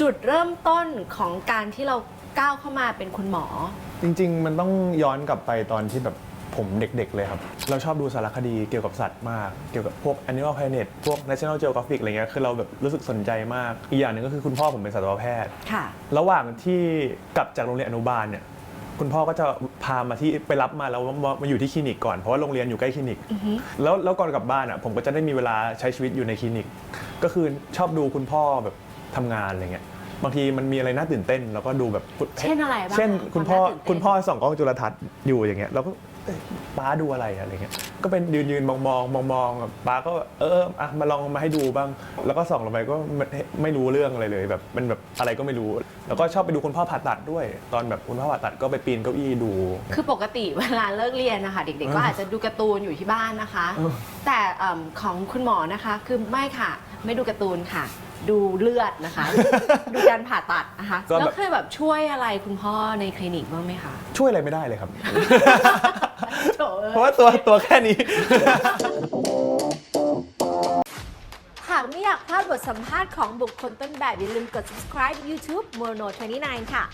จุดเริ่มต้นของการที่เราก้าวเข้ามาเป็นคุณหมอ จริง ๆ มันต้องย้อนกลับไปตอนที่แบบผมเด็ก ๆ เลยครับ เราชอบดูสารคดีเกี่ยวกับสัตว์มาก เกี่ยวกับพวก Animal Planet พวก National Geographic อะไรเงี้ย คือเราแบบรู้สึกสนใจมาก อีกอย่างหนึ่งก็คือคุณพ่อผมเป็นสัตวแพทย์ ค่ะ ระหว่างที่กลับจากโรงเรียนอนุบาลเนี่ย คุณพ่อก็จะพามาที่ไปรับมาแล้วมามาอยู่ที่คลินิกก่อน เพราะว่าโรงเรียนอยู่ใกล้คลินิก แล้วแล้วก่อนกลับบ้านอะผมก็จะได้มีเวลาใช้ชีวิตอยู่ในคลินิก ก็คือชอบดูคุณพ่อแบบ ทำงานอะไรเงี้ยบางทีมันมีอะไรน่าตื่นเต้นแล้วก็ดูแบบเช่นอะไรบ้างเช่นคะคุณพ่อความน่าตื่นเต้น คุณพ่อส่องกล้องจุลทรรศน์อยู่อย่างเงี้ยเราก็เอ้ยป้าดูอะไรอะไรเงี้ยก็เป็นยืนยืนมองมองมองมองแบบป้าก็เออเอออะมาลองมาให้ดูบ้าง แล้วก็ส่องลงไปก็ไม่ไม่รู้เรื่องอะไรเลยแบบมันแบบอะไรก็ไม่รู้ แล้วก็ชอบไปดูคุณพ่อผ่าตัดด้วย ตอนแบบคุณพ่อผ่าตัดก็ไปปีนเก้าอี้ดู คือปกติเวลาเลิกเรียนนะคะเด็กๆก็อาจจะดูการ์ตูนอยู่ที่บ้านนะคะ เออ แต่เอิ่มของคุณหมอนะคะคือไม่ค่ะ ไม่ดูการ์ตูนค่ะ ดูเลือดนะคะ ดูการผ่าตัดนะคะก็แบบ แล้วเคยแบบช่วยอะไรคุณพ่อในคลินิกบ้างไหมคะช่วยอะไรไม่ได้เลยครับ โถเอ้ยเพราะว่าตัวตัวแค่นี้ หากไม่อยากพลาดบทสัมภาษณ์ของบุคคลต้นแบบ อย่าลืมกด subscribe YouTube Mono 29 ค่ะ